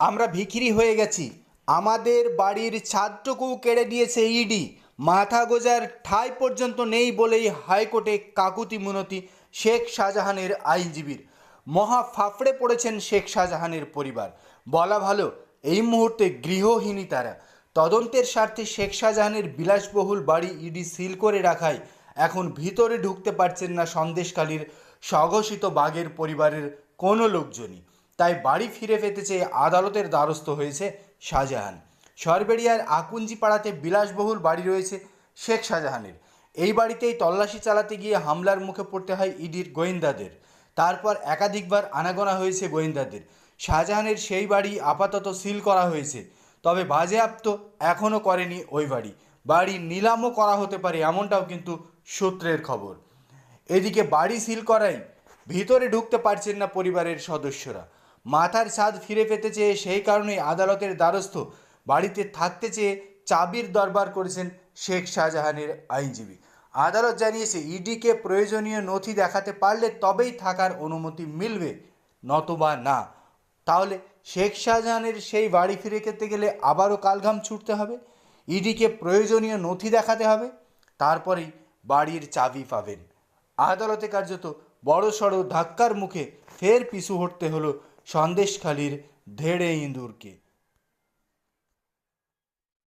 আমরা ভিখিরি হয়ে গেছি। আমাদের বাড়ির ছাদটুকু কেড়ে দিয়েছে ইডি। মাথা গোজার ঠাঁই পর্যন্ত নেই বলেই হাইকোর্টে কাকুতি মিনতি শেখ শাহজাহানের আইনজীবীর। মহা ফাফড়ে পড়েছেন শেখ শাহজাহানের পরিবার। বলা ভালো, এই মুহূর্তে গৃহহীনই তারা। তদন্তের স্বার্থে শেখ শাহজাহানের বিলাসবহুল বাড়ি ইডি সিল করে রাখায় এখন ভিতরে ঢুকতে পারছেন না সন্দেশকালীর স্বঘোষিত বাঘের পরিবারের কোনো লোকজনই। তাই বাড়ি ফিরে পেতে চেয়ে আদালতের দ্বারস্থ হয়েছে শাহজাহান। সরবেরিয়ার আকুঞ্জি পাড়াতে বিলাসবহুল বাড়ি রয়েছে শেখ শাহজাহানের। এই বাড়িতেই তল্লাশি চালাতে গিয়ে হামলার মুখে পড়তে হয় ইডির গোয়েন্দাদের। তারপর একাধিকবার আনাগোনা হয়েছে গোয়েন্দাদের। শাহজাহানের সেই বাড়ি আপাতত সিল করা হয়েছে, তবে বাজেয়াপ্ত এখনও করেনি ওই বাড়ি। বাড়ি নিলামও করা হতে পারে এমনটাও কিন্তু সূত্রের খবর। এদিকে বাড়ি সিল করাই ভিতরে ঢুকতে পারছেন না পরিবারের সদস্যরা। মাথার স্বাদ ফিরে পেতে চেয়ে সেই কারণেই আদালতের দ্বারস্থ। বাড়িতে থাকতে চেয়ে চাবির দরবার করেছেন শেখ শাহজাহানের আইনজীবী। আদালত জানিয়েছে, ইডিকে প্রয়োজনীয় নথি দেখাতে পারলে তবেই থাকার অনুমতি মিলবে, নতবা না। তাহলে শেখ শাহজাহানের সেই বাড়ি ফিরে খেতে গেলে আবারও কালঘাম ছুটতে হবে? ইডিকে প্রয়োজনীয় নথি দেখাতে হবে? তারপরেই বাড়ির চাবি পাবেন। আদালতে কার্যত বড়সড় ধাক্কার মুখে ফের পিছু হটতে হলো সন্দেশখালির ধেড়ে ইঁদুরকে